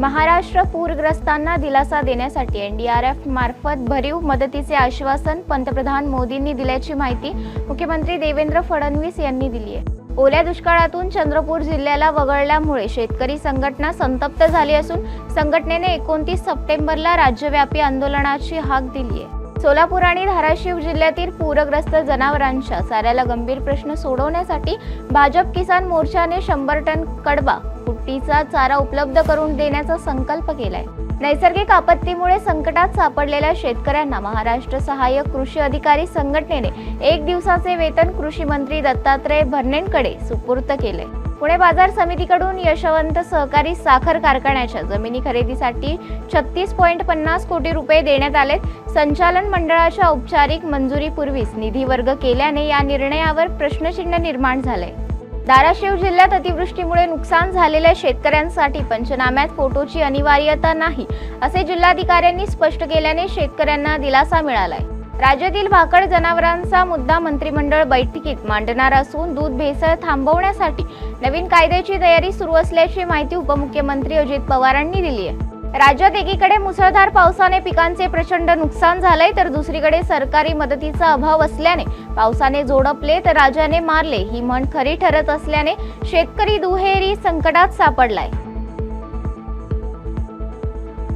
महाराष्ट्र पूरग्रस्तांना दिलासा देण्यासाठी एनडीआरएफ मार्फत भरीव मदतीचे आश्वासन पंतप्रधान मोदींनी दिल्याची माहिती मुख्यमंत्री देवेंद्र फडणवीस यांनी दिली आहे. ओल्या दुष्काळातून चंद्रपूर जिल्ह्याला वगळल्यामुळे शेतकरी संघटना संतप्त झाली असून संघटनेने एकोणतीस सप्टेंबरला राज्यव्यापी आंदोलनाची हाक दिली आहे. सोलापूर आणि धाराशिव जिल्ह्यातील पूरग्रस्त जनावरांच्या साऱ्याला गंभीर प्रश्न सोडवण्यासाठी भाजप किसान मोर्चाने शंभर टन कडबा कुट्टीचा चारा उपलब्ध करून देण्याचा संकल्प केलाय. नैसर्गिक आपत्तीमुळे संकटात सापडलेल्या शेतकऱ्यांना महाराष्ट्र सहाय्यक कृषी अधिकारी संघटनेने एक दिवसाचे वेतन कृषी मंत्री दत्तात्रय भरणेंकडे सुपूर्त केले पुणे बाजार समितीकडून यशवंत सहकारी साखर कारखान्याच्या जमिनी खरेदीसाठी छत्तीस पॉईंट पन्नास कोटी रुपये देण्यात आलेत. संचालन मंडळाच्या औपचारिक मंजुरीपूर्वीच निधी वर्ग केल्याने या निर्णयावर प्रश्नचिन्ह निर्माण झालंय. धाराशिव जिल्ह्यात अतिवृष्टीमुळे नुकसान झालेल्या शेतकऱ्यांसाठी पंचनाम्यात फोटोची अनिवार्यता नाही असे जिल्हाधिकाऱ्यांनी स्पष्ट केल्याने शेतकऱ्यांना दिलासा मिळालाय. राज्यातील भाकड जनावरांचा मुद्दा मंत्रिमंडळ बैठकीत मांडणार असून दूध भेसळ थांबवण्यासाठी नवीन कायद्याची तयारी सुरू असल्याची माहिती उपमुख्यमंत्री अजित पवारांनी दिली आहे. राज्यात एकीकडे मुसळधार पावसाने पिकांचे प्रचंड नुकसान झालंय तर दुसरीकडे सरकारी मदतीचा अभाव असल्याने पावसाने जोडपले तर राजाने मारले. ही म्हण खरी ठरत असल्याने शेतकरी दुहेरी संकटात सापडलाय.